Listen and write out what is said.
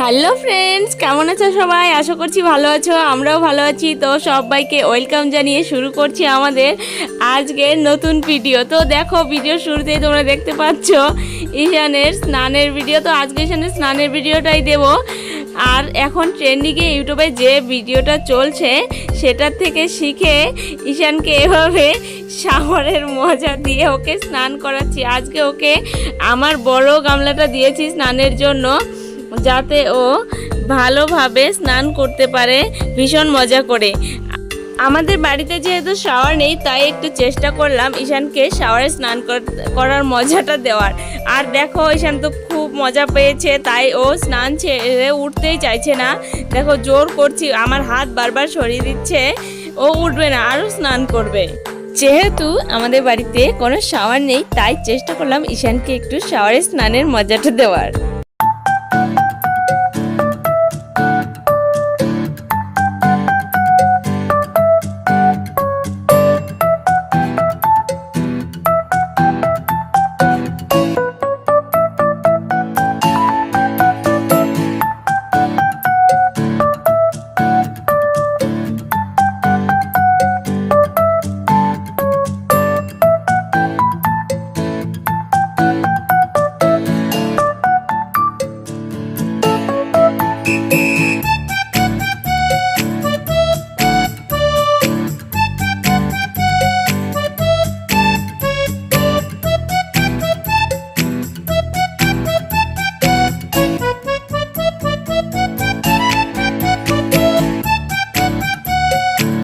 Hello friends কেমন আছো সবাই? আশা করছি ভালো আছো, আমরাও ভালো আছি। তো সবাইকে ওয়েলকাম জানিয়ে শুরু করছি আমাদের আজকের নতুন ভিডিও তো দেখো ভিডিও শুরুতেই তোমরা দেখতে পাচ্ছ ঈশানের স্নানের ভিডিও তো আজকে ঈশানের স্নানের ভিডিওটাই দেব। আর এখন ট্রেন্ডিংয়ে ইউটিউবে যে ভিডিওটা চলছে, সেটার থেকে শিখে ঈশানকে এভাবে শাওয়ারের মজা দিয়ে ওকে স্নান করাচ্ছি। আজকে ওকে আমার বড় গামলাটা দিয়েছি স্নানের জন্য। যাতে ও ভালোভাবে স্নান করতে পারে, ভীষণ মজা করে। আমাদের বাড়িতে যেহেতু শাওয়ার নেই, তাই একটু চেষ্টা করলাম ঈশানকে শাওয়ারে স্নান কর- করার মজাটা দেওয়ার। আর দেখো, ঈশান তো খুব মজা পেয়েছে, তাই ও স্নান ছেড়ে উঠতেই চাইছে না। দেখো, জোর করছি, আমার হাত বারবার সরিয়ে দিচ্ছে, ও উঠবে না, আরও স্নান করবে। যেহেতু আমাদের বাড়িতে কোনো শাওয়ার নেই, তাই চেষ্টা করলাম ঈশানকে একটু শাওয়ারে স্নানের মজাটা দেওয়ার।